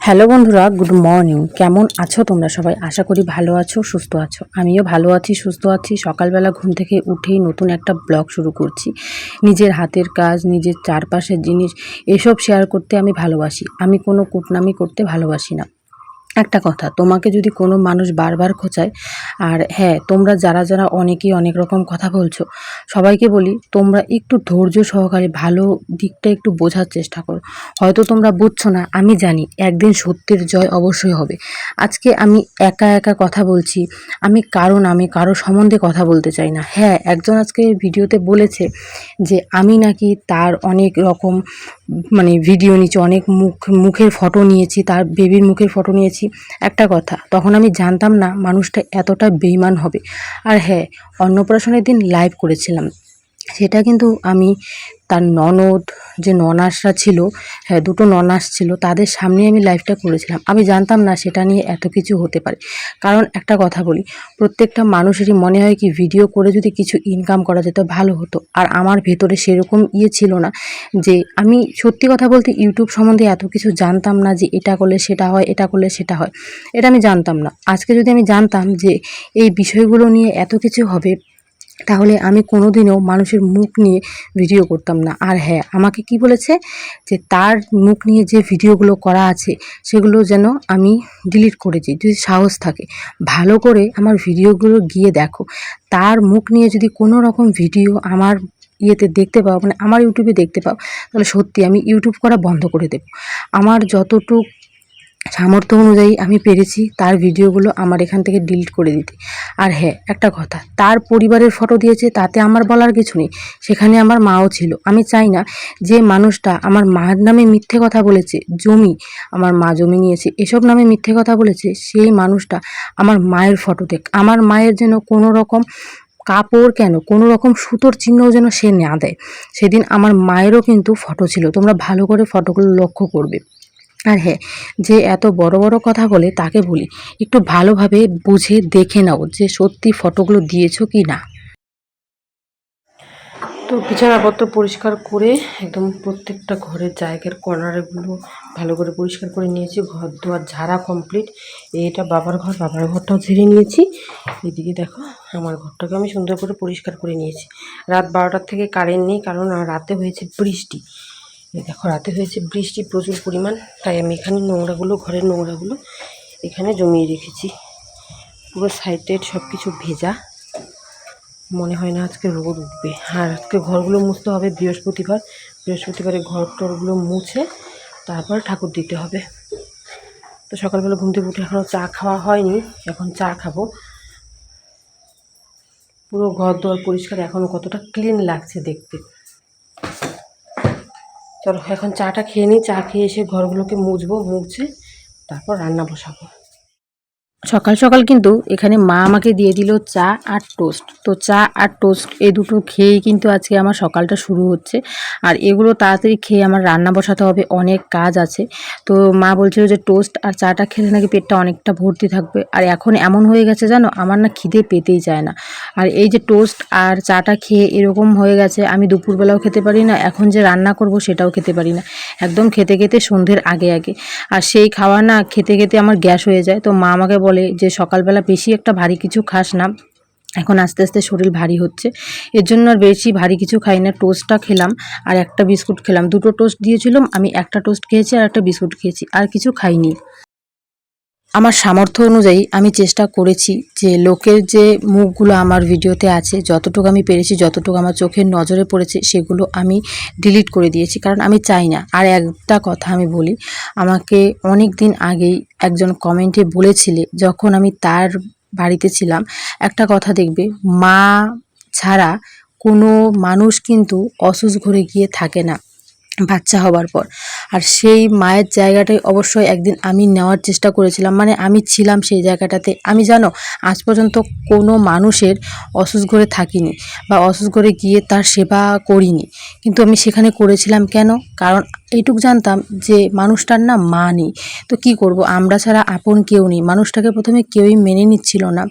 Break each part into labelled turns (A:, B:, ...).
A: Hello বন্ধুরা, good morning. কেমন আছো তোমরা সবাই? আশা করি ভালো আছো, সুস্থ আছো। আমিও ভালো আছি, সুস্থ আছি। সকালবেলা ঘুম থেকে উঠেই নতুন একটা ব্লগ শুরু করছি। নিজের হাতের কাজ, নিজের চারপাশের জিনিস, এসব শেয়ার করতে আমি ভালোবাসি। আমি কোনো কুটনামি করতে ভালোবাসি না। একটা কথা, তোমাকে যদি কোনো মানুষ বারবার খোঁচায়, আর হ্যাঁ তোমরা যারা যারা অনেকেই অনেক রকম কথা বলছো, সবাইকে বলি তোমরা একটু ধৈর্য সহকারে ভালো দিকটা একটু বোঝার চেষ্টা করো। হয়তো তোমরা বুঝছ না, আমি জানি একদিন সত্যের জয় অবশ্যই হবে। আজকে আমি একা একা কথা বলছি, আমি কারণ আমি কারও সম্বন্ধে কথা বলতে চাই না। হ্যাঁ একজন আজকে ভিডিওতে বলেছে যে, আমি নাকি তার অনেক রকম মানে ভিডিও নিয়েছি, অনেক মুখ, মুখের ফটো নিয়েছি, তার বেবির মুখের ফটো নিয়েছি। একটা কথা, তখন আমি জানতাম না মানুষটা এতটা বেইমান হবে। আর হ্যাঁ অন্নপ্রাশনের দিন লাইভ করেছিলাম। সেটা কিন্তু আমি তার ননদ যে ননাসরা ছিল হ্যাঁ দুটো ননাস ছিল, তাদের সামনে আমি লাইভটা করেছিলাম। আমি জানতাম না সেটা নিয়ে এত কিছু হতে পারে। কারণ একটা কথা বলি, প্রত্যেকটা মানুষেরই মনে হয় কি ভিডিও করে যদি কিছু ইনকাম করা যেত, ভালো হতো। আর আমার ভেতরে সেরকম ইয়ে ছিল না যে, আমি সত্যি কথা বলতে ইউটিউব সম্বন্ধে এত কিছু জানতাম না যে, এটা করলে সেটা হয়, এটা করলে সেটা হয়। এটা আমি জানতাম না। আজকে যদি আমি জানতাম যে, এই বিষয়গুলো নিয়ে এত কিছু হবে তাহলে আমি কোনোদিনও মানুষের মুখ নিয়ে ভিডিও করতাম না। আর হ্যাঁ আমাকে কি বলেছে? যে তার মুখ নিয়ে যে ভিডিওগুলো করা আছে, সেগুলো যেন আমি ডিলিট করে দিই, যদি সাহস থাকে। ভালো করে আমার ভিডিওগুলো গিয়ে দেখো। তার মুখ নিয়ে যদি কোনো রকম ভিডিও আমার ইয়েতে দেখতে পাও মানে আমার ইউটিউবে দেখতে পাও, তাহলে সত্যি আমি ইউটিউব করা বন্ধ করে দেব। আমার যতটুক সামর্থ্য অনুযায়ী আমি পেরেছি, তার ভিডিওগুলো আমার এখান থেকে ডিলিট করে দিতে। আর হ্যাঁ একটা কথা, তার পরিবারের ফটো দিয়েছে, তাতে আমার বলার কিছু নেই। সেখানে আমার মাও ছিল। আমি চাই না যে মানুষটা আমার মায়ের নামে মিথ্যে কথা বলেছে, জমি আমার মা জমি নিয়েছে, এসব নামে মিথ্যে কথা বলেছে, সেই মানুষটা আমার মায়ের ফটো দেখ। আমার মায়ের যেন কোনো রকম কাপড় কেন, কোনো রকম সুতোর চিহ্নও যেন সে না দেয়। সেদিন আমার মায়েরও কিন্তু ফটো ছিল। তোমরা ভালো করে ফটোগুলো লক্ষ্য করবে। আর হ্যাঁ যে এত বড় বড় কথা বলে তাকে বলি, একটু ভালোভাবে বুঝে দেখে নাও যে সত্যি ফটোগুলো দিয়েছ কি না। তো বিছানাপত্র পরিষ্কার করে একদম প্রত্যেকটা ঘরের জায়গার কর্নারগুলো ভালো করে পরিষ্কার করে নিয়েছি, ঘর দুয়ার ঝাড়া কমপ্লিট এটা বাবার ঘর, বাবার ঘরটাও ঝেড়ে নিয়েছি। এদিকে দেখো, আমার ঘরটাকে আমি সুন্দর করে পরিষ্কার করে নিয়েছি। রাত বারোটার থেকে কারেন্ট নেই, কারণ রাতে হয়েছে বৃষ্টি। দেখো, রাতে হয়েছে বৃষ্টি, প্রচুর পরিমাণ, তাই আমি এখানে নোংরাগুলো, ঘরের নোংরাগুলো এখানে জমিয়ে রেখেছি। পুরো সাইড টাইড সব কিছু ভেজা। মনে হয় না আজকে রোদ উঠবে। আর আজকে ঘরগুলো মুছতে হবে বৃহস্পতিবার। বৃহস্পতিবারে ঘর টরগুলো মুছে তারপর ঠাকুর দিতে হবে। তো সকালবেলা ঘুম থেকে উঠে এখনও চা খাওয়া হয়নি, এখন চা খাব। পুরো ঘর দোয়ার পরিষ্কার এখনও কতটা ক্লিন লাগছে দেখতে। চলো এখন চাটা খেয়ে নিই চা খেয়ে এসে ঘরগুলোকে মুছবো মুছে তারপর রান্না বসাবো। সকাল সকাল কিন্তু এখানে মা আমাকে দিয়ে দিল চা আর টোস্ট। তো চা আর টোস্ট এই দুটো খেয়েই কিন্তু আজকে আমার সকালটা শুরু হচ্ছে। আর এগুলো তাড়াতাড়ি খেয়ে আমার রান্না বসাতে হবে, অনেক কাজ আছে। তো মা বলছিল যে টোস্ট আর চাটা খেলে নাকি পেটটা অনেকটা ভর্তি থাকবে। আর এখন এমন হয়ে গেছে জানো, আমার না খিদে পেতেই চায় না। আর এই যে টোস্ট আর চাটা খেয়ে এরকম হয়ে গেছে, আমি দুপুরবেলাও খেতে পারি না, এখন যে রান্না করব সেটাও খেতে পারি না। একদম খেতে খেতে সন্ধ্যের আগে আগে। আর সেই খাওয়া না খেতে খেতে আমার গ্যাস হয়ে যায়। তো মা আমাকে বলে যে সকালবেলা বেশি একটা ভারী কিছু খাস না। এখন আস্তে আস্তে শরীর ভারী হচ্ছে। এর জন্য আর বেশি ভারী কিছু খাই না। টোস্টটা খেলাম আর একটা বিস্কুট খেলাম। দুটো টোস্ট দিয়েছিলাম, আমি একটা টোস্ট খেয়েছি আর একটা বিস্কুট খেয়েছি। আর কিছু খাইনি। আমার সামর্থ্য অনুযায়ী আমি চেষ্টা করেছি যে লোকের যে মুখগুলো আমার ভিডিওতে আছে, যতটুকু আমি পেরেছি, যতটুকু আমার চোখের নজরে পড়েছে, সেগুলো আমি ডিলিট করে দিয়েছি। কারণ আমি চাই না। আর একটা কথা আমি বলি, আমাকে অনেক দিন আগেই একজন কমেন্টে বলেছিলে, যখন আমি তার বাড়িতে ছিলাম, একটা কথা দেখবে, মা ছাড়া কোনো মানুষ কিন্তু অসুস ঘরে গিয়ে থাকে না। বাচ্চা হবার পর। আর সেই মায়ের জায়গাটাই অবশ্যই একদিন আমি নেওয়ার চেষ্টা করেছিলাম। মানে আমি ছিলাম সেই জায়গাটাতে। আমি জানো, আজ পর্যন্ত কোনো মানুষের অসুস ঘরে থাকিনি বা অসুস ঘরে গিয়ে তার সেবা করিনি। কিন্তু আমি সেখানে করেছিলাম কেন? কারণ এইটুক জানতাম যে মানুষটার না মা নেই। তো কি করব? আমরা ছাড়া আপন কেউ নেই। মানুষটাকে প্রথমে কেউই মেনে নিচ্ছিল না।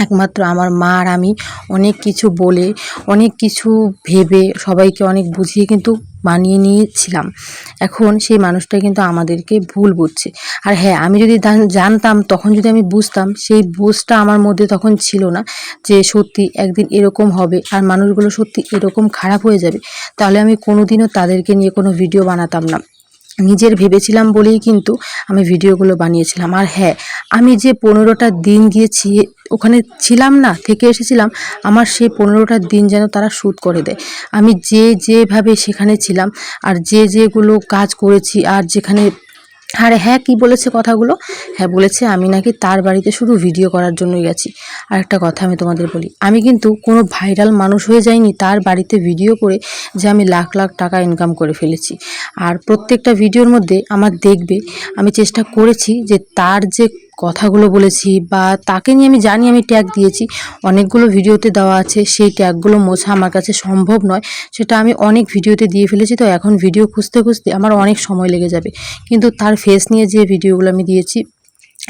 A: একমাত্র আমার মা আর আমি অনেক কিছু বলে, অনেক কিছু ভেবে সবাইকে অনেক বুঝিয়ে কিন্তু মানিয়ে নিয়েছিলাম। এখন সেই মানুষটা কিন্তু আমাদেরকে ভুল বুঝছে। আর হ্যাঁ আমি যদি জানতাম, তখন যদি আমি বুঝতাম, সেই বুঝটা আমার মধ্যে তখন ছিল না যে সত্যি একদিন এরকম হবে আর মানুষগুলো সত্যি এরকম খারাপ হয়ে যাবে, তাহলে আমি কোনোদিনও তাদেরকে নিয়ে কোনো ভিডিও বানাতাম না। নিজের ভেবেছিলাম বলেই কিন্তু আমি ভিডিওগুলো বানিয়েছিলাম। আর হ্যাঁ আমি যে পনেরোটা দিন গিয়েছি, ওখানে ছিলাম না, থেকে এসেছিলাম, আমার সেই পনেরোটা দিন যেন তারা শ্যুট করে দেয়। আমি যে যেভাবে সেখানে ছিলাম, আর যে যেগুলো কাজ করেছি, আর যেখানে আর হ্যাঁ কি বলেছে কথাগুলো? হ্যাঁ বলেছে আমি নাকি তার বাড়িতে শুধু ভিডিও করার জন্যই গেছি। আর একটা কথা আমি তোমাদের বলি, আমি কিন্তু কোনো ভাইরাল মানুষ হয়ে যাইনি তার বাড়িতে ভিডিও করে যে আমি লাখ লাখ টাকা ইনকাম করে ফেলেছি। আর প্রত্যেকটা ভিডিওর মধ্যে আমার দেখবে, আমি চেষ্টা করেছি যে তার যে কথাগুলো বলেছি বা তাকে নিয়ে আমি জানি আমি ট্যাগ দিয়েছি। অনেকগুলো ভিডিওতে দেওয়া আছে, সেই ট্যাগগুলো মোছা আমার কাছে সম্ভব নয়। সেটা আমি অনেক ভিডিওতে দিয়ে ফেলেছি, তো এখন ভিডিও খুঁজতে খুঁজতে আমার অনেক সময় লেগে যাবে। কিন্তু তার ফেস নিয়ে যে ভিডিওগুলো আমি দিয়েছি,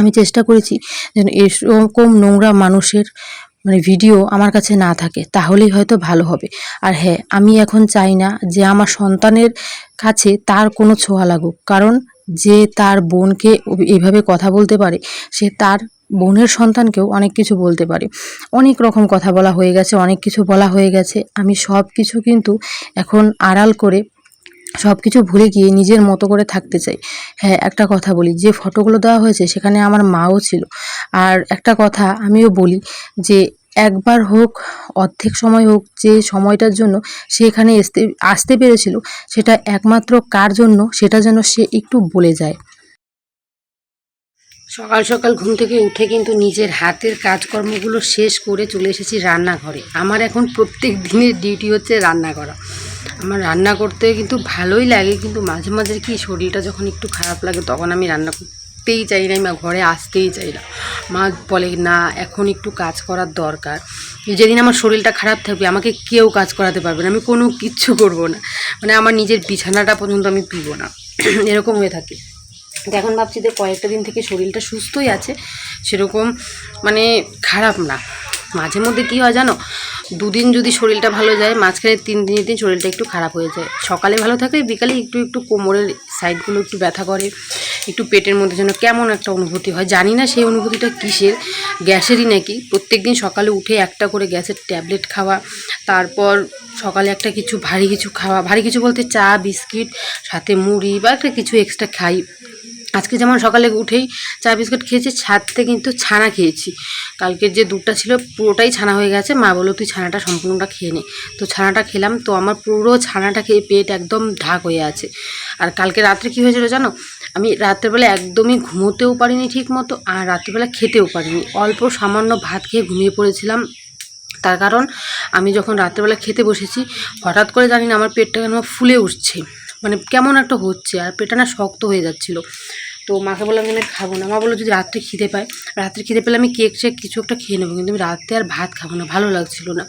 A: আমি চেষ্টা করেছি যেন এরকম নোংরা মানুষের মানে ভিডিও আমার কাছে না থাকে, তাহলেই হয়তো ভালো হবে। আর হ্যাঁ আমি এখন চাই না যে আমার সন্তানের কাছে তার কোনো ছোঁয়া লাগুক। কারণ যে তার বোনকে এইভাবে কথা বলতে পারে, সে তার বোনের সন্তানকেও অনেক কিছু বলতে পারে। অনেক রকম কথা বলা হয়ে গেছে, অনেক কিছু বলা হয়ে গেছে। আমি সব কিছু কিন্তু এখন আড়াল করে সব কিছু ভুলে গিয়ে নিজের মতো করে থাকতে চাই। হ্যাঁ একটা কথা বলি, যে ফটোগুলো দেওয়া হয়েছে সেখানে আমার মাও ছিল। আর একটা কথা আমিও বলি যে একবার হোক, অর্ধেক সময় হোক, যে সময়টার জন্য সে এখানে আসতে আসতে পেরেছিল, সেটা একমাত্র কার জন্য, সেটা যেন সে একটু বলে যায়। সকাল সকাল ঘুম থেকে উঠে কিন্তু নিজের হাতের কাজকর্মগুলো শেষ করে চলে এসেছি রান্নাঘরে। আমার এখন প্রত্যেক দিনের ডিউটি হচ্ছে রান্না করা। আমার রান্না করতে কিন্তু ভালোই লাগে, কিন্তু মাঝে মাঝে কি শরীরটা যখন একটু খারাপ লাগে, তখন আমি রান্না করতেই চাই না আমি ঘরে আসতেই চাই না। মা বলে, না, এখন একটু কাজ করার দরকার। যেদিন আমার শরীরটা খারাপ থাকবে, আমাকে কেউ কাজ করাতে পারবে না, আমি কোনো কিচ্ছু করব না। মানে আমার নিজের বিছানাটা পর্যন্ত আমি পিব না। এরকম হয়ে থাকে। এখন ভাবছি যে কয়েকটা দিন থেকে শরীরটা সুস্থই আছে, সেরকম মানে খারাপ না। মাঝে মধ্যে কী হয় জানো? দুদিন যদি শরীরটা ভালো যায়, মাঝখানে তিন দিনের দিন শরীরটা একটু খারাপ হয়ে যায়। সকালে ভালো থাকে, বিকালে একটু একটু কোমরের সাইডগুলো একটু ব্যথা করে, একটু পেটের মধ্যে যেন কেমন একটা অনুভূতি হয়। জানি না সেই অনুভূতিটা কিসের, গ্যাসেরই নাকি? প্রত্যেক দিন সকালে উঠে একটা করে গ্যাসের ট্যাবলেট খাওয়া, তারপর সকালে একটা কিছু ভারী কিছু খাওয়া, ভারী কিছু বলতে চা, বিস্কিট, সাথে মুড়ি বা একটা কিছু এক্সট্রা খাই। আজকে যেমন সকালে উঠেই চা বিস্কুট খেয়েছি ছাদতে কিন্তু ছানা খেয়েছি। কালকের যে দুধটা ছিল পুরোটাই ছানা হয়ে গেছে। মা বলল, তুই ছানাটা সম্পূর্ণটা খেয়ে নে। তো ছানাটা খেলাম, তো আমার পুরো ছানাটা খেয়ে পেট একদম ঢাক হয়ে আছে। আর কালকে রাত্রে কী হয়েছিল জানো? আমি রাত্রেবেলা একদমই ঘুমোতেও পারিনি ঠিক মতো আর রাত্রেবেলা খেতেও পারিনি। অল্প সামান্য ভাত খেয়ে ঘুমিয়ে পড়েছিলাম। তার কারণ আমি যখন রাত্রেবেলা খেতে বসেছি, হঠাৎ করে জানি না আমার পেটটা কেন ফুলে উঠছে। মানে কেমন একটা হচ্ছে আর পেটটা না শক্ত হয়ে যাচ্ছিল। তো মাকে বললাম আমি খাব না। মা বলল, যদি রাত্রে খিদে পায়, রাত্রে খিদে পেলে আমি কেক শেক কিছু একটা খেয়ে নেব, কিন্তু আমি রাত্রে আর ভাত খাব না, ভালো লাগছিল না।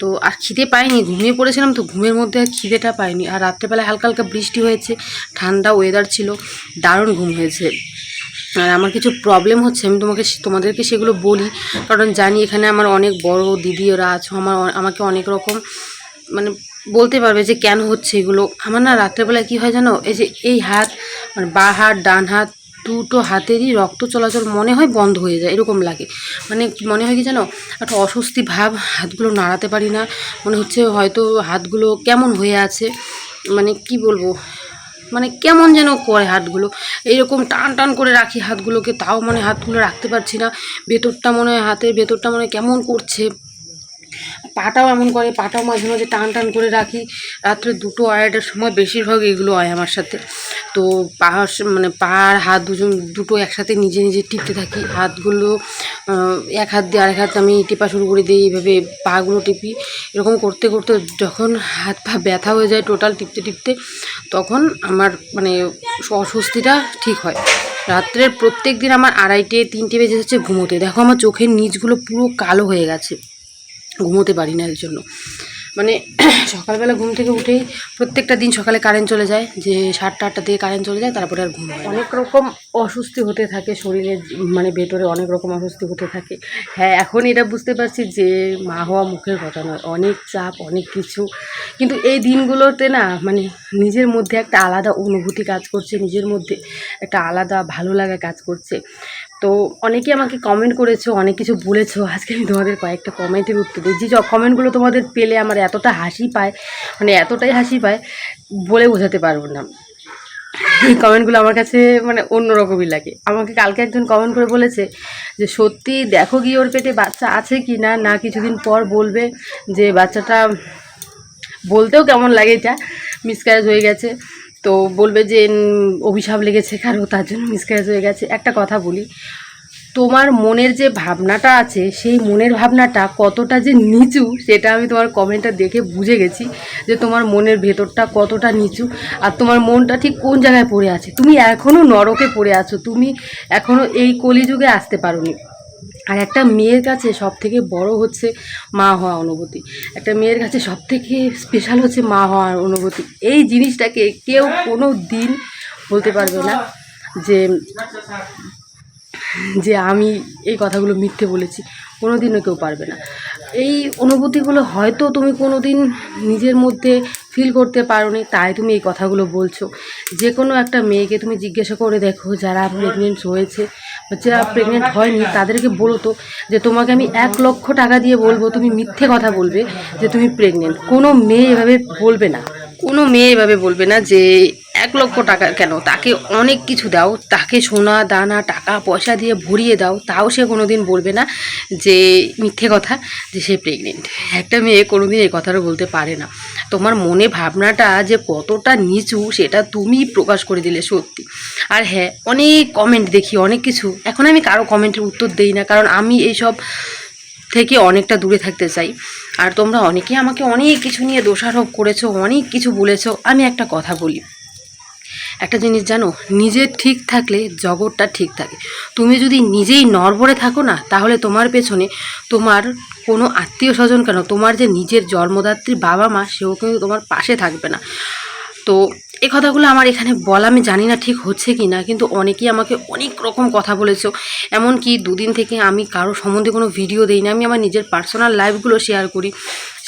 A: তো আর খিদে পাইনি, ঘুমিয়ে পড়েছিলাম তো ঘুমের মধ্যে আর খিদেটা পাইনি। আর রাত্রেবেলায় হালকা হালকা বৃষ্টি হয়েছে, ঠান্ডা ওয়েদার ছিল, দারুণ ঘুম হয়েছে। আর আমার কিছু প্রবলেম হচ্ছে, আমি তোমাকে তোমাদেরকে সেগুলো বলি, কারণ জানি এখানে আমার অনেক বড় দিদি ওরা আছে, আমার আমাকে অনেক রকম মানে বলতে পারবে যে কেন হচ্ছে এগুলো। আমার না রাত্রেবেলায় কী হয় জানো? এই যে এই হাত মানে বা হাত, ডান হাত দুটো হাতেরই রক্ত চলাচল মনে হয় বন্ধ হয়ে যায়, এরকম লাগে। মানে মনে হয় কি জানো? একটা অস্বস্তি ভাব, হাতগুলো নাড়াতে পারি না। মনে হচ্ছে হয়তো হাতগুলো কেমন হয়ে আছে। মানে কি বলব? মানে কেমন যেন করে হাতগুলো। এইরকম টান টান করে রাখি হাতগুলোকে, তাও মানে হাতগুলো রাখতে পারছি না। ভেতরটা মনে হয়, হাতের ভেতরটা মনে কেমন করছে। পাটাও এমন করে, পাটাও মাঝে মাঝে টান টান করে রাখি। রাত্রে দুটো আড়াইটার সময় বেশিরভাগ এগুলো হয় আমার সাথে। তো পা মানে পা আর হাত দুজন দুটো একসাথে নিজে নিজে টিপতে থাকি। হাতগুলো এক হাত দিয়ে আরেক হাত আমি টিপা শুরু করে দিই, এইভাবে পাগুলো টিপি। এরকম করতে করতে যখন হাত পা ব্যথা হয়ে যায় টোটাল টিপতে টিপতে, তখন আমার মানে অস্বস্তিটা ঠিক হয়। রাত্রের প্রত্যেক দিন আমার আড়াইটে, তিনটে বেজে যাচ্ছে ঘুমোতে। দেখো আমার চোখের নিচগুলো পুরো কালো হয়ে গেছে। ঘুমোতে পারি না এর জন্য। মানে সকালবেলা ঘুম থেকে উঠেই প্রত্যেকটা দিন সকালে কারেন্ট চলে যায়, যে সাতটা, আটটা দিয়ে কারেন্ট চলে যায়, তারপরে আর ঘুম অনেক রকম অস্বস্তি হতে থাকে শরীরে মানে ভেতরে অনেক রকম অস্বস্তি হতে থাকে। হ্যাঁ এখন এটা বুঝতে পারছি যে মা হওয়া মুখের কথা নয়, অনেক চাপ, অনেক কিছু। কিন্তু এই দিনগুলোতে না মানে নিজের মধ্যে একটা আলাদা অনুভূতি কাজ করছে, নিজের মধ্যে একটা আলাদা ভালো লাগা কাজ করছে। তো অনেকে আমাকে কমেন্ট করেছ, অনেক কিছু বলেছ। আজকে আমি তোমাদের কয়েকটা কমেন্টের উত্তর দিই যে কমেন্টগুলো তোমাদের পেলে আমার এতটা হাসি পায় মানে এতটাই হাসি পায়, বলে বোঝাতে পারব না। এই কমেন্টগুলো আমার কাছে মানে অন্যরকমই লাগে। আমাকে কালকে একজন কমেন্ট করে বলেছে যে, সত্যি দেখো কি ওর পেটে বাচ্চা আছে কি না? না কিছুদিন পর বলবে যে, বাচ্চাটা বলতেও কেমন লাগে এটা। মিসক্যারেজ হয়ে গেছে। তো বলবে যে অভিশাপ লেগেছে কারও, তার জন্য মিসক্যারেজ হয়ে গেছে। একটা কথা বলি, তোমার মনের যে ভাবনাটা আছে, সেই মনের ভাবনাটা কতটা যে নিচু, সেটা আমি তোমার কমেন্টটা দেখে বুঝে গেছি যে তোমার মনের ভেতরটা কতটা নিচু আর তোমার মনটা ঠিক কোন জায়গায় পড়ে আছে। তুমি এখনও নরকে পড়ে আছো, তুমি এখনও এই কলিযুগে আসতে পারোনি। আর একটা মেয়ের কাছে সব থেকে বড় হচ্ছে মা হওয়া অনুভূতি। একটা মেয়ের কাছে সব থেকে স্পেশাল হচ্ছে মা হওয়ার অনুভূতি। এই জিনিসটাকে কেউ কোনো দিন বলতে পারবে না যে যে আমি এই কথাগুলো মিথ্যে বলেছি। কোনো দিনও কেউ পারবে না। এই অনুভূতিগুলো হয়তো তুমি কোনো দিন নিজের মধ্যে ফিল করতে পারোনি, তাই তুমি এই কথাগুলো বলছো। যে কোনো একটা মেয়েকে তুমি জিজ্ঞাসা করে দেখো যারা প্রেগনেন্ট হয়েছে। যারা প্রেগনেন্ট হয়নি, তাদেরকে বলো তো যে তোমাকে আমি এক লক্ষ টাকা দিয়ে বলব, তুমি মিথ্যে কথা বলবে যে তুমি প্রেগনেন্ট কোনো মেয়ে এভাবে বলবে না। কোনো মেয়ে এভাবে বলবে না যে এক লক্ষ টাকা কেন? তাকে অনেক কিছু দাও, তাকে সোনা, দানা, টাকা, পয়সা দিয়ে ভরিয়ে দাও, তাও সে কোনো দিন বলবে না যে মিথ্যে কথা, যে সে প্রেগনেন্ট একটা মেয়ে কোনো দিন এই কথাটা বলতে পারে না। তোমার মনে ভাবনাটা যে কতটা নিচু, সেটা তুমি প্রকাশ করে দিলে সত্যি। আর হ্যাঁ অনেক কমেন্ট দেখি, অনেক কিছু। এখন আমি কারও কমেন্টের উত্তর দেই না, কারণ আমি এইসব থেকে অনেকটা দূরে থাকতে চাই। আর তোমরা অনেকেই আমাকে অনেক কিছু নিয়ে দোষারোপ করেছ, অনেক কিছু বলেছ, আমি একটা কথা বলি। একটা জিনিস জানো নিজের ঠিক থাকলে জগৎটা ঠিক থাকে। তুমি যদি নিজেই নড়বড়ে থাকো না, তাহলে তোমার পেছনে তোমার কোনো আত্মীয় স্বজন কেন? তোমার যে নিজের জন্মদাত্রী বাবা মা, সেও কিন্তু তোমার পাশে থাকবে না। তো এই কথাগুলো আমার এখানে বলা, আমি জানি না ঠিক হচ্ছে কি না কিন্তু অনেকেই আমাকে অনেক রকম কথা বলেছ। এমনকি দুদিন থেকে আমি কারও সম্বন্ধে কোনো ভিডিও দিই না, আমি আমার নিজের পার্সোনাল লাইফগুলো শেয়ার করি।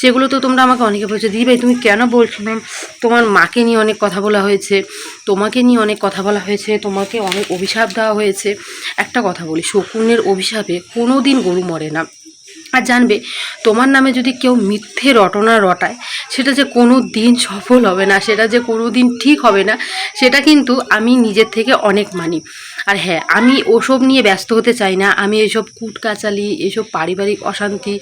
A: সেগুলো তো তোমরা আমাকে অনেকে বলছো, দিদি ভাই, তুমি কেন বলছো ম্যাম তোমার মাকে নিয়ে অনেক কথা বলা হয়েছে, তোমাকে নিয়ে অনেক কথা বলা হয়েছে, তোমাকে অনেক অভিশাপ দেওয়া হয়েছে। একটা কথা বলি, শকুনের অভিশাপে কোনো দিন গরু মরে না। আর জানবে, তোমার নামে যদি কেউ মিথ্যে রটনা রটায়, সেটা যে কোনো দিন সফল হবে না, সেটা যে কোনো দিন ঠিক হবে না, সেটা কিন্তু আমি নিজের থেকে অনেক মানি। আর হ্যাঁ আমি ওসব নিয়ে ব্যস্ত হতে চাই না, আমি এসব কুটকাচালি, এসব পারিবারিক অশান্তি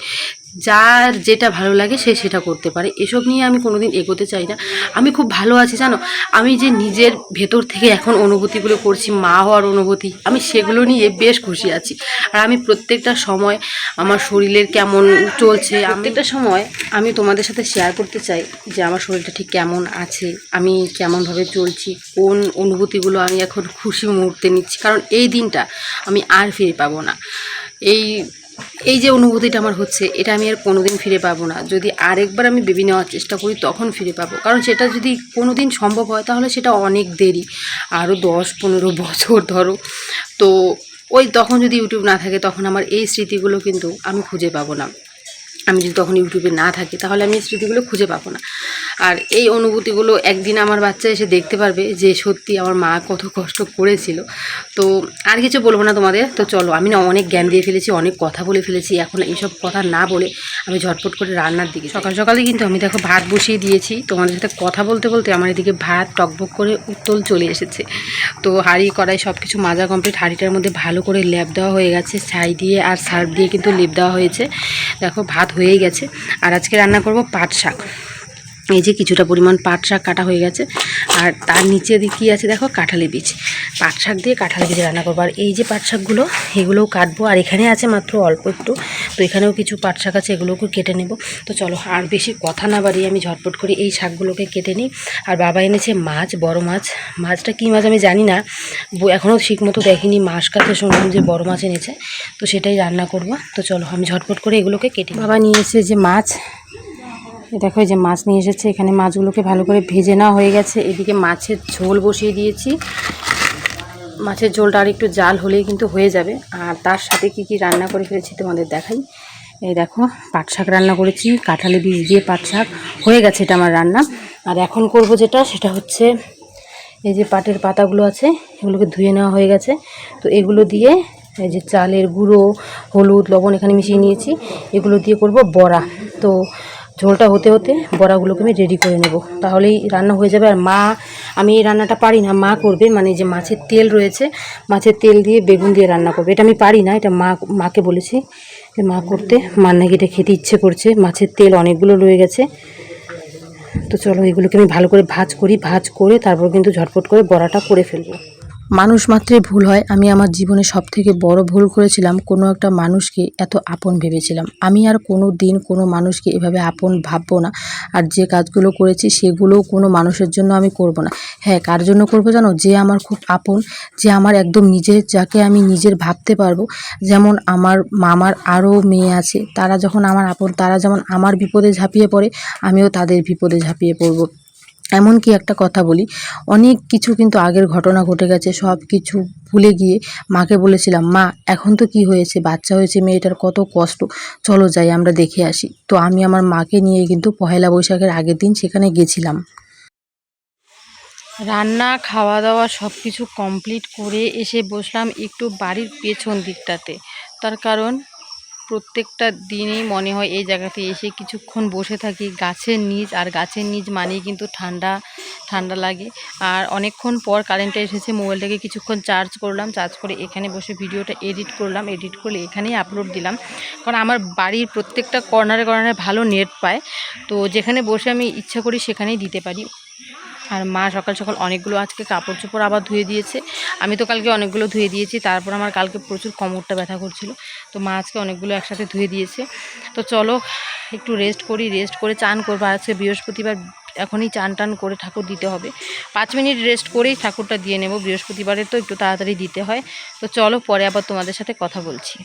A: যার যেটা ভালো লাগে সে সেটা করতে পারে। এসব নিয়ে আমি কোনোদিন এগোতে চাই না। আমি খুব ভালো আছি, জানো? আমি যে নিজের ভেতর থেকে এখন অনুভূতিগুলো করছি, মা হওয়ার অনুভূতি, আমি সেগুলো নিয়ে বেশ খুশি আছি। আর আমি প্রত্যেকটা সময় আমার শরীরের কেমন চলছে প্রত্যেকটা সময় আমি তোমাদের সাথে শেয়ার করতে চাই যে আমার শরীরটা ঠিক কেমন আছে, আমি কেমনভাবে চলছি, কোন অনুভূতিগুলো আমি এখন খুশি মুহূর্তে নিচ্ছি। কারণ এই দিনটা আমি আর ফিরে পাবো না। এই এই যে অনুভূতিটা আমার হচ্ছে, এটা আমি আর কোনোদিন ফিরে পাবো না। যদি আরেকবার আমি বেবি নেওয়ার চেষ্টা করি, তখন ফিরে পাবো। কারণ সেটা যদি কোনো দিন সম্ভব হয়, তাহলে সেটা অনেক দেরি। আরও দশ, পনেরো বছর ধরো। তো ওই তখন যদি ইউটিউব না থাকে, তখন আমার এই স্মৃতিগুলো কিন্তু আমি খুঁজে পাবো না। আমি যদি তখন ইউটিউবে না থাকি, তাহলে আমি স্মৃতিগুলো খুঁজে পাবো না। আর এই অনুভূতিগুলো একদিন আমার বাচ্চা এসে দেখতে পারবে যে সত্যি আমার মা কত কষ্ট করেছিল। তো আর কিছু বলব না তোমাদের। তো চলো, আমি না অনেক জ্ঞান দিয়ে ফেলেছি, অনেক কথা বলে ফেলেছি। এখন এইসব কথা না বলে আমি ঝটপট করে রান্নার দিকে সকাল সকালে কিন্তু আমি দেখো ভাত বসিয়ে দিয়েছি। তোমাদের সাথে কথা বলতে বলতে আমার এদিকে ভাত টকবক করে উত্তল চলে এসেছে। তো হাঁড়ি, কড়াই সব কিছু মাজা কমপ্লিট হাঁড়িটার মধ্যে ভালো করে লেপ দেওয়া হয়ে গেছে। ছাই দিয়ে আর সার্ফ দিয়ে কিন্তু লেপ দেওয়া হয়েছে। দেখো ভাত হয়েই গেছে। আর আজকে রান্না করব পাট শাক। এই যে কিছুটা পরিমাণ পাট শাক কাটা হয়ে গেছে। আর তার নিচে কী আছে দেখো? কাঁঠালি বীজ। পাট শাক দিয়ে কাঁঠালি বীজ রান্না করব। আর এই যে পাট শাকগুলো, এগুলোও কাটবো। আর এখানে আছে মাত্র অল্প একটু। তো এখানেও কিছু পাট শাক আছে, এগুলোকে কেটে নেব। তো চলো, আর বেশি কথা না বাড়িয়ে আমি ঝটপট করে এই শাকগুলোকে কেটে নিই। আর বাবা এনেছে মাছ, বড় মাছ। মাছটা কী মাছ আমি জানি না। এখনও ঠিক মতো দেখিনি। মাছ কাছে শুনলাম যে বড় মাছ এনেছে। তো সেটাই রান্না করব। তো চলো, আমি ঝটপট করে এগুলোকে কেটে বাবা নিয়ে এসে যে মাছ। দেখো যে মাছ নিয়ে এসেছে, এখানে মাছগুলোকে ভালো করে ভেজে নেওয়া হয়ে গেছে। এদিকে মাছের ঝোল বসিয়ে দিয়েছি। মাছের ঝোলটা আর একটু জাল হলেই কিন্তু হয়ে যাবে। আর তার সাথে কি কি রান্না করে ফেলেছি তোমাদের দেখাই। এই দেখো, পাট শাক রান্না করেছি, কাঁঠালি বীজ দিয়ে পাট শাক। হয়ে গেছে এটা আমার রান্না। আর এখন করব যেটা, সেটা হচ্ছে এই যে পাটের পাতাগুলো আছে, এগুলোকে ধুয়ে নেওয়া হয়ে গেছে। তো এগুলো দিয়ে এই যে চালের গুঁড়ো, হলুদ, লবণ এখানে মিশিয়ে নিয়েছি। এগুলো দিয়ে করব বড়া। তো ঝোলটা হতে হতে বড়াগুলোকে আমি রেডি করে নেব। তাহলেই রান্না হয়ে যাবে। আর মা, আমি এই রান্নাটা পারি না, মা করবে মানে যে মাছের তেল রয়েছে, মাছের তেল দিয়ে বেগুন দিয়ে রান্না করবে। এটা আমি পারি না, এটা মা, মাকে বলেছি যে মা করতে। মার নাকি এটা খেতে ইচ্ছে করছে, মাছের তেল অনেকগুলো রয়ে গেছে। তো চলো এগুলোকে আমি ভালো করে ভাজ করি, ভাজ করে তারপর কিন্তু ঝটপট করে বড়াটা করে ফেলব। মানুষ মাত্রে ভুল হয়। আমি আমার জীবনে সব থেকে বড় ভুল করেছিলাম, কোনো একটা মানুষকে এত আপন ভেবেছিলাম। আমি আর কোনো দিন কোনো মানুষকে এভাবে আপন ভাববো না। আর যে কাজগুলো করেছি, সেগুলোও কোনো মানুষের জন্য আমি করব না। হ্যাঁ কার জন্য করব জানো? যে আমার খুব আপন, যে আমার একদম নিজের, যাকে আমি নিজের ভাবতে পারব। যেমন আমার মামার আরও মেয়ে আছে, তারা যখন আমার আপন, তারা যেমন আমার বিপদে ঝাঁপিয়ে পড়ে, আমিও তাদের বিপদে ঝাঁপিয়ে পড়ব। এমনকি একটা কথা বলি, অনেক কিছু কিন্তু আগের ঘটনা ঘটে গেছে, সব কিছু ভুলে গিয়ে মাকে বলেছিলাম, মা, এখন তো কি হয়েছে? বাচ্চা হয়েছে, মেয়েটার কত কষ্ট। চলো যাই, আমরা দেখে আসি। তো আমি আমার মাকে নিয়ে কিন্তু পহেলা বৈশাখের আগের দিন সেখানে গেছিলাম। রান্না খাওয়া দাওয়া সব কিছু কমপ্লিট করে এসে বসলাম একটু বাড়ির পেছন দিকটাতে। তার কারণ প্রত্যেকটা দিনই মনে হয় এই জায়গাতে এসে কিছুক্ষণ বসে থাকি। গাছের নিচ আর গাছের নিচ মানেই কিন্তু ঠান্ডা ঠান্ডা লাগে। আর অনেকক্ষণ পর কারেন্টটা এসেছে মোবাইলটাকে কিছুক্ষণ চার্জ করলাম চার্জ করে এখানে বসে ভিডিওটা এডিট করলাম এডিট করলে এখানেই আপলোড দিলাম। কারণ আমার বাড়ির প্রত্যেকটা কর্নারে কর্নারে ভালো নেট পায়। তো যেখানে বসে আমি ইচ্ছা করি সেখানেই দিতে পারি। আর মা সকাল সকাল অনেকগুলো আজকে কাপড় চোপড় আবার ধুয়ে দিয়েছে। আমি তো কালকে অনেকগুলো ধুয়ে দিয়েছি, তারপর আমার কালকে প্রচুর কোমরটা ব্যথা করছিল। তো মা আজকে অনেকগুলো একসাথে ধুয়ে দিয়েছে। তো চলো, একটু রেস্ট করি রেস্ট করে চান করব। আজকে বৃহস্পতিবার এখনই চান টান করে ঠাকুর দিতে হবে। পাঁচ মিনিট রেস্ট করেই ঠাকুরটা দিয়ে নেব। বৃহস্পতিবারে তো একটু তাড়াতাড়ি দিতে হয়। তো চলো, পরে আবার তোমাদের সাথে কথা বলছি।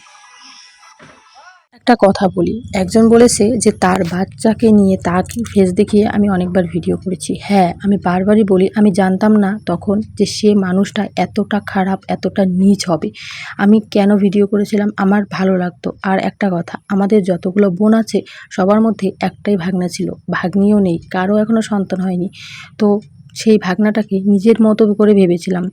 A: একটা কথা বলি। একজন বলেছে যে, তার বাচ্চাকে নিয়ে তাকে ফেস দেখিয়ে আমি অনেকবার ভিডিও করেছি। হ্যাঁ আমি বারবারই বলি, আমি জানতাম না তখন যে, সে মানুষটা এতটা খারাপ, এতটা নীচ হবে। আমি কেন ভিডিও করেছিলাম? আমার ভালো লাগতো। আর একটা কথা, আমাদের যতগুলো বোন আছে, সবার মধ্যে একটাই ভাগনা ছিল। ভাগ্নিও নেই কারও এখনও সন্তান হয়নি। তো সেই ভাগনাটাকে নিজের মতো করে ভেবেছিলাম।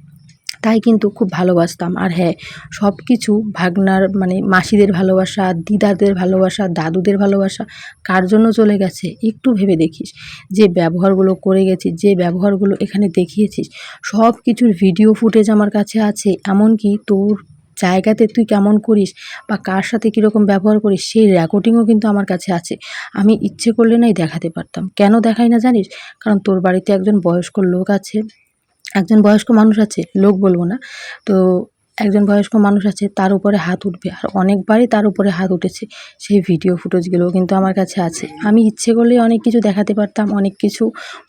A: তাই কিন্তু খুব ভালোবাসতাম। আর হ্যাঁ সব কিছু ভাগনার মানে মাসিদের ভালোবাসা, দিদাদের ভালোবাসা, দাদুদের ভালোবাসা, কার জন্য চলে গেছে একটু ভেবে দেখিস। যে ব্যবহারগুলো করে গেছিস যে ব্যবহারগুলো এখানে দেখিয়েছিস সব কিছুর ভিডিও ফুটেজ আমার কাছে আছে। এমনকি তোর জায়গাতে তুই কেমন করিস বা কার সাথে কীরকম ব্যবহার করিস, সেই রেকর্ডিংও কিন্তু আমার কাছে আছে। আমি ইচ্ছে করলে নাই দেখাতে পারতাম। কেন দেখাই না জানিস? কারণ তোর বাড়িতে একজন বয়স্ক লোক আছে। একজন বয়স্ক মানুষ আছে, লোক বলব না, তো একজন বয়স্ক মানুষ আছে, তার উপরে হাত উঠবে। আর অনেকবারই তার উপরে হাত উঠেছে, সেই ভিডিও ফুটেজগুলো কিন্তু আমার কাছে আছে। আমি ইচ্ছে করলেই অনেক কিছু দেখাতে পারতাম, অনেক কিছু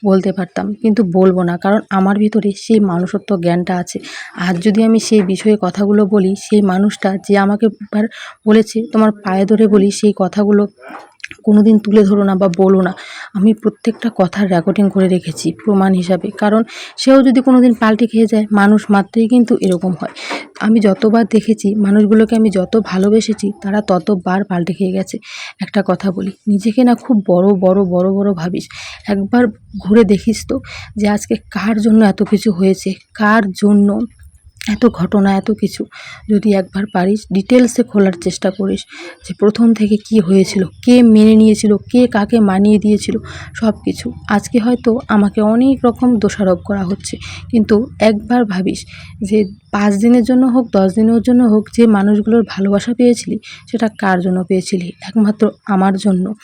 A: বলতে পারতাম, কিন্তু বলব না, কারণ আমার ভিতরে সেই মানুষত্ব জ্ঞানটা আছে। আর যদি আমি সেই বিষয়ে কথাগুলো বলি, সেই মানুষটা যে আমাকে বলেছে, তোমার পায়ে ধরে বলি, সেই কথাগুলো কোনোদিন তুলে ধরো না বা বলো না। আমি প্রত্যেকটা কথার রেকর্ডিং করে রেখেছি প্রমাণ হিসাবে। কারণ সেও যদি কোনো দিন পাল্টে খেয়ে যায়, মানুষ মাত্রই কিন্তু এরকম হয়। আমি যতবার দেখেছি, মানুষগুলোকে আমি যত ভালোবেসেছি, তারা ততবার পাল্টে খেয়ে গেছে। একটা কথা বলি, নিজেকে না খুব বড় বড় বড় বড় ভাবিস। একবার ঘুরে দেখিস তো যে আজকে কার জন্য এত কিছু হয়েছে? কার জন্য এত ঘটনা, এত কিছু। যদি একবার পারিস ডিটেলসে খোলার চেষ্টা করিস যে প্রথম থেকে কি হয়েছিল, কে মেনে নিয়েছিল, কে কাকে মানিয়ে দিয়েছিল সব কিছু আজকে হয়তো আমাকে অনেক রকম দোষারোপ করা হচ্ছে। কিন্তু একবার ভাবিস যে পাঁচ দিনের জন্য হোক, দশ দিনের জন্য হোক, যে মানুষগুলোর ভালোবাসা পেয়েছিলি, সেটা কার জন্য পেয়েছিলি? একমাত্র আমার জন্য।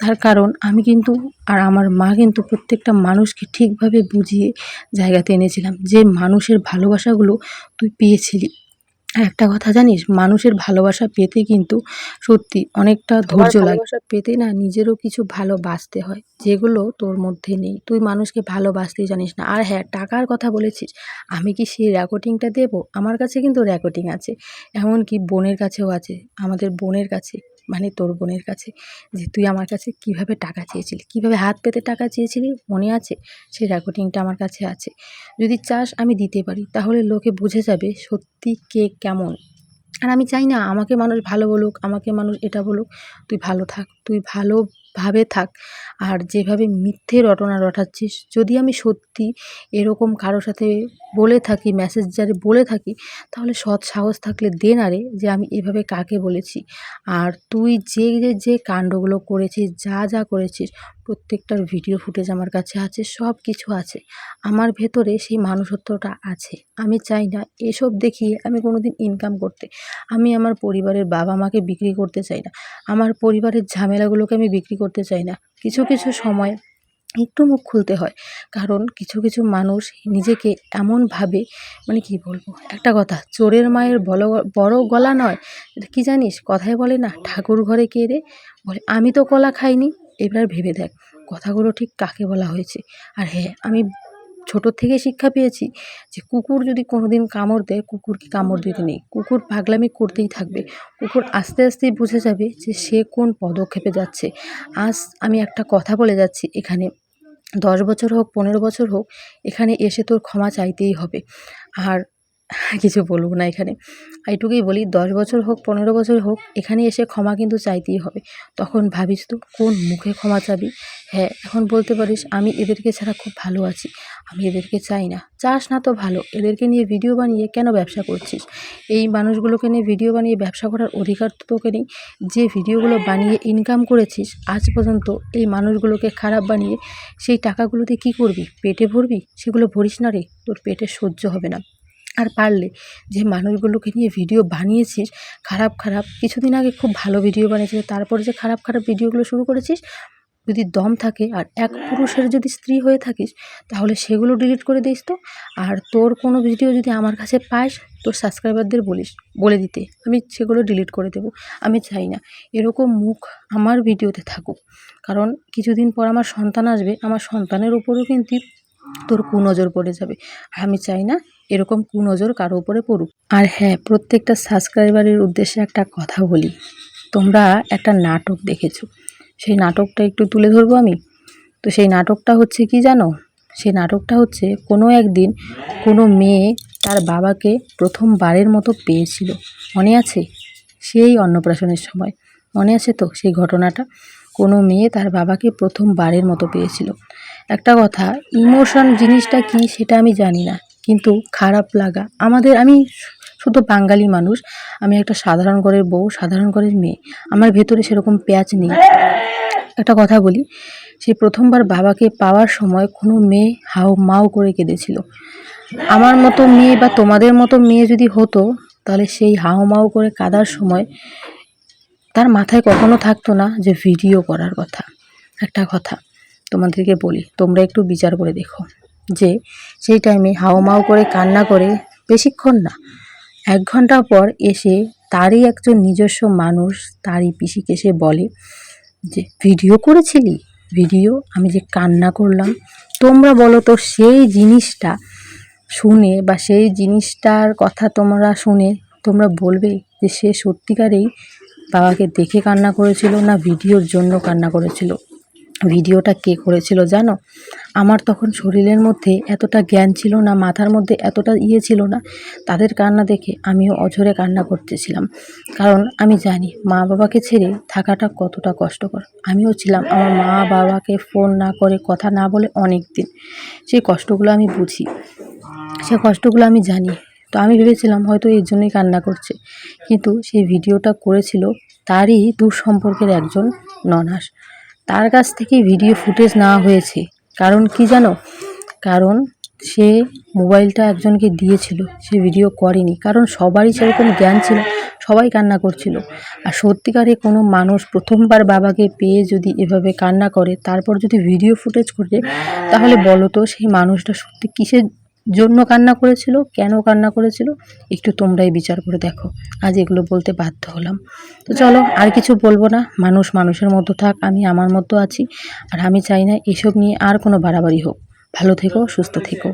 A: তার কারণ আমি কিন্তু আর আমার মা কিন্তু প্রত্যেকটা মানুষকে ঠিকভাবে বুঝিয়ে জায়গাতে এনেছিলাম। যে মানুষের ভালোবাসাগুলো তুই পেয়েছিলি। আর একটা কথা জানিস মানুষের ভালোবাসা পেতে কিন্তু সত্যি অনেকটা ধৈর্য লাগে। ভালোবাসা পেতে না নিজেরও কিছু ভালোবাসতে হয় যেগুলো তোর মধ্যে নেই। তুই মানুষকে ভালোবাসতেই জানিস না। আর হ্যাঁ টাকার কথা বলেছিস আমি কি সেই রেকর্ডিংটা দেব? আমার কাছে কিন্তু রেকর্ডিং আছে। এমনকি বোনের কাছেও আছে আমাদের বোনের কাছে। মানে তোর বোনের কাছে যে তুই আমার কাছে কীভাবে টাকা চেয়েছিলি? কীভাবে হাত পেতে টাকা চেয়েছিলি? মনে আছে? সেই রেকর্ডিংটা আমার কাছে আছে। যদি চাস আমি দিতে পারি, তাহলে লোকে বুঝে যাবে সত্যি কে কেমন। আর আমি চাই না আমাকে মানুষ ভালো বলুক, আমাকে মানুষ এটা বলুক, তুই ভালো থাক, তুই ভালোভাবে থাক। আর যেভাবে মিথ্যে রটনা রটাচ্ছিস, যদি আমি সত্যি এরকম কারোর সাথে বলে থাকি মেসেজ যারে বলে থাকি, তাহলে সৎ সাহস থাকলে দে না রে যে আমি এভাবে কাকে বলেছি। আর তুই যে যে কাণ্ডগুলো করেছিস, যা যা করেছিস প্রত্যেকটার ভিডিও ফুটেজ আমার কাছে আছে সব কিছু আছে। আমার ভেতরে সেই মানুষত্বটা আছে। আমি চাই না এসব দেখিয়ে আমি কোনো দিন ইনকাম করতে। আমি আমার পরিবারের বাবা মাকে বিক্রি করতে চাই না। আমার পরিবারের ঝামেলাগুলোকে আমি বিক্রি করতে চাই না। কিছু কিছু সময় একটু মুখ খুলতে হয়। কারণ কিছু কিছু মানুষ নিজেকে এমনভাবে মানে কি বলব? একটা কথা, চোরের মায়ের বড় বড় গলা নয়। কি জানিস? কথায় বলে না, ঠাকুর ঘরে কে রে? বলে, আমি তো কলা খাইনি। এবার ভেবে দেখ, কথাগুলো ঠিক কাকে বলা হয়েছে? আর হ্যাঁ আমি ছোটোর থেকে শিক্ষা পেয়েছি যে কুকুর যদি কোনো দিন কামড় দেয় কুকুরকে কামড় দিতে নেই? কুকুর পাগলামি করতেই থাকবে। কুকুর আস্তে আস্তেই বুঝে যাবে যে সে কোন পদক্ষেপে যাচ্ছে। আজ আমি একটা কথা বলে যাচ্ছি, এখানে দশ বছর হোক, পনেরো বছর হোক, এখানে এসে তোর ক্ষমা চাইতেই হবে। আর কিছু বলব না এখানে। এইটুকুই বলি, দশ বছর হোক, পনেরো বছর হোক, এখানে এসে ক্ষমা কিন্তু চাইতেই হবে। তখন ভাবিস তো, কোন মুখে ক্ষমা চাবি? হ্যাঁ এখন বলতে পারিস, আমি এদেরকে ছাড়া খুব ভালো আছি। আমি এদেরকে চাই না। চাস না তো ভালো, এদেরকে নিয়ে ভিডিও বানিয়ে কেন ব্যবসা করছিস? এই মানুষগুলোকে নিয়ে ভিডিও বানিয়ে ব্যবসা করার অধিকার তো তোকে নেই। যে ভিডিওগুলো বানিয়ে ইনকাম করেছিস, আজ পর্যন্ত এই মানুষগুলোকে খারাপ বানিয়ে সেই টাকাগুলোতে কী করবি? পেটে ভরবি? সেগুলো ভরিস না রে, তোর পেটে সহ্য হবে না। আর পারলে যে মানুষগুলোকে নিয়ে ভিডিও বানিয়েছিস, খারাপ খারাপ। কিছুদিন আগে খুব ভালো ভিডিও বানিয়েছিস, তারপরে যে খারাপ খারাপ ভিডিওগুলো শুরু করেছিস, যদি দম থাকে আর এক পুরুষের যদি স্ত্রী হয়ে থাকিস, তাহলে সেগুলো ডিলিট করে দিস তো। আর তোর কোনো ভিডিও যদি আমার কাছে পাস, তোর সাবস্ক্রাইবারদের বলিস, বলে দিতে। আমি সেগুলো ডিলিট করে দেবো। আমি চাই না এরকম মুখ আমার ভিডিওতে থাকুক। কারণ কিছুদিন পর আমার সন্তান আসবে, আমার সন্তানের উপরেও কিন্তু তোর কুনজর পড়ে যাবে। আমি চাই না এরকম কুনজর কারও উপরে পড়ুক। আর হ্যাঁ প্রত্যেকটা সাবস্ক্রাইবারের উদ্দেশ্যে একটা কথা বলি। তোমরা একটা নাটক দেখেছ। সেই নাটকটা একটু তুলে ধরবো আমি? তো সেই নাটকটা হচ্ছে কি জানো? সেই নাটকটা হচ্ছে কোনো একদিন কোনো মেয়ে তার বাবাকে প্রথমবারের মতো পেয়েছিল। মনে আছে? সেই অন্নপ্রাশনের সময়। মনে আছে তো সেই ঘটনাটা? কোনো মেয়ে তার বাবাকে প্রথমবারের মতো পেয়েছিল। একটা কথা, ইমোশন জিনিসটা কি সেটা আমি জানি না। কিন্তু খারাপ লাগা। আমাদের, আমি শুধু বাঙালি মানুষ, আমি একটা সাধারণ ঘরের বউ, সাধারণ ঘরের মেয়ে। আমার ভেতরে সেরকম প্যাঁচ নেই। একটা কথা বলি, সেই প্রথমবার বাবাকে পাওয়ার সময় কোনো মেয়ে হাও মাও করে কেঁদেছিল। আমার মতো মেয়ে বা তোমাদের মতো মেয়ে যদি হতো, তাহলে সেই হাও মাও করে কাদার সময় তার মাথায় কখনো থাকতো না যে ভিডিও করার কথা। একটা কথা তোমাদেরকে বলি, তোমরা একটু বিচার করে দেখো। যে সেই টাইমে হাওমাও করে কান্না করে বেশিক্ষণ না। এক ঘণ্টা পর এসে তারই একজন নিজস্ব মানুষ, তারই পিসিকে সে বলে যে, ভিডিও করেছিলি? ভিডিও? আমি যে কান্না করলাম। তোমরা বলো তো, সেই জিনিসটা শুনে বা সেই জিনিসটার কথা তোমরা শুনে তোমরা বলবে যে সে সত্যিকারেই বাবাকে দেখে কান্না করেছিল না ভিডিওর জন্য কান্না করেছিল। ভিডিওটা কে করেছিল জানো? আমার তখন শরীরের মধ্যে এতটা জ্ঞান ছিল না, মাথার মধ্যে এতটা ইয়ে ছিল না, তাদের কান্না দেখে আমিও অঝরে কান্না করতেছিলাম। কারণ আমি জানি মা বাবাকে ছেড়ে থাকাটা কতটা কষ্টকর। আমিও ছিলাম আমার মা বাবাকে ফোন না করে কথা না বলে অনেক দিন। সেই কষ্টগুলো আমি বুঝি। সে কষ্টগুলো আমি জানি। তো আমি ভেবেছিলাম হয়তো এর জন্যই কান্না করছে। কিন্তু সেই ভিডিওটা করেছিল তারই দূর সম্পর্কের একজন ননাস। তার কাছ থেকে ভিডিও ফুটেজ নেওয়া হয়েছে। কারণ কি জানো? কারণ সে মোবাইলটা একজনকে দিয়েছিল, সে ভিডিও করেনি। কারণ সবারই সেরকম জ্ঞান ছিল, সবাই কান্না করছিল। আর সত্যিকারে কোনো মানুষ প্রথমবার বাবাকে পেয়ে যদি এভাবে কান্না করে, তারপর যদি ভিডিও ফুটেজ করে, তাহলে বলো তো সেই মানুষটা সত্যি কিসের জন্য কান্না করেছিল, কেন কান্না করেছিল, একটু তোমরাই বিচার করে দেখো। আজ এগুলো বলতে বাধ্য হলাম। তো চলো, আর কিছু বলব না। মানুষ মানুষের মতো থাক, আমি আমার মতো আছি। আর আমি চাই না এসব নিয়ে আর কোনো বাড়াবাড়ি হোক। ভালো থেকো, সুস্থ থেকো।